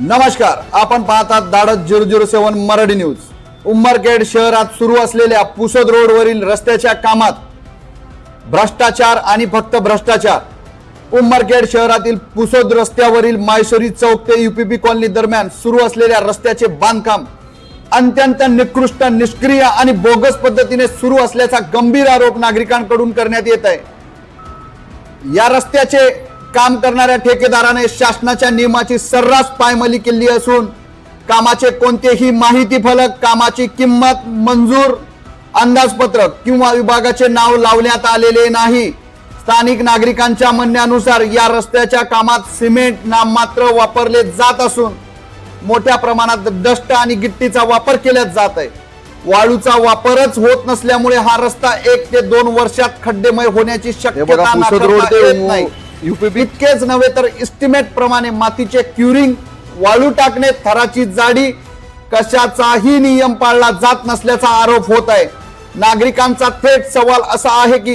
नमस्कार आपण पाहतात Dadat zero zero seven Marathi news. Umarkhed शहरात सुरू असलेल्या पुसद रोडवरील रस्त्याच्या कामात भ्रष्टाचार आणि फक्त भ्रष्टाचार. उमरखेड शहरातील पुसद रस्त्यावरील मायसोरी चौक ते युपीपी कॉलनी दरम्यान सुरू असलेल्या रस्त्याचे बांधकाम अत्यंत निकृष्ट निष्क्रिय आणि बोगस पद्धतीने सुरू असल्याचा गंभीर आरोप नागरिकांकडून करण्यात येत आहे. या रस्त्याचे काम करणाऱ्या ठेकेदाराने शासनाच्या नियमाची सर्रास पायमली केली असून कामाचे कोणतेही माहिती फलक कामाची किंमत मंजूर अंदाजपत्रक किंवा विभागाचे नाव लावण्यात आलेले नाही. स्थानिक नागरिकांच्या म्हणण्यानुसार या रस्त्याच्या कामात सिमेंट नाममात्र वापरले जात असून मोठ्या प्रमाणात डस्ट आणि गिट्टीचा वापर केला जात आहे. वाळूचा वापरच होत नसल्यामुळे हा रस्ता एक ते दोन वर्षात खड्डेमय होण्याची शक्यता नाही. इतकेच नव्हे तर इस्टिमेट प्रमाणे मातीचे क्युरिंग वाळू टाकणे थराची जाडी कशाचाही नियम पाळला जात नसल्याचा आरोप होत आहे. नागरिकांचा थेट सवाल असा आहे की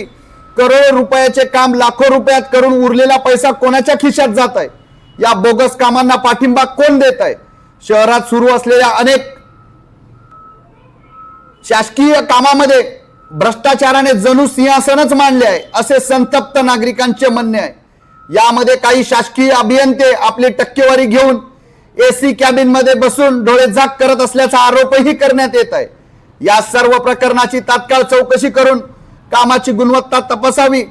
करोड रुपयाचे काम लाखो रुपयात करून उरलेला पैसा कोणाच्या खिशात जात आहे? या बोगस कामांना पाठिंबा कोण देत आहे? शहरात सुरू असलेल्या अनेक शासकीय कामामध्ये भ्रष्टाचाराने जणू सिंहासनच मांडले आहे असे संतप्त नागरिकांचे म्हणणे आहे. यामध्ये काही शासकीय अभियंते आपली टक्केवारी घेऊन एसी कॅबिनमध्ये बसून डोळे झाक करत असल्याचा आरोपही करण्यात येत आहे. या सर्व प्रकरणाची तात्काळ चौकशी करून कामाची गुणवत्ता तपासावी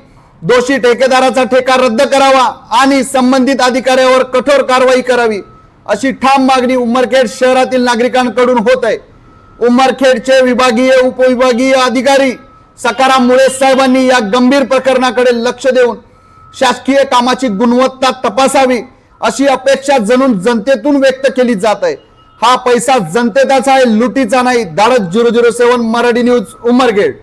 दोषी ठेकेदाराचा ठेका रद्द करावा आणि संबंधित अधिकाऱ्यावर कठोर कारवाई करावी अशी ठाम मागणी उमरखेड शहरातील नागरिकांकडून होत आहे. उमरखेडचे विभागीय उपविभागीय अधिकारी सकाराम मुळे साहेबांनी या गंभीर प्रकरणाकडे लक्ष देऊन शासकीय कामाची गुणवत्ता तपासावी अशी अपेक्षा जणून जनतेतून व्यक्त केली जात आहे. हा पैसा जनतेचा आहे लुटीचा नाही. Dadat zero zero seven Marathi news Umarkhed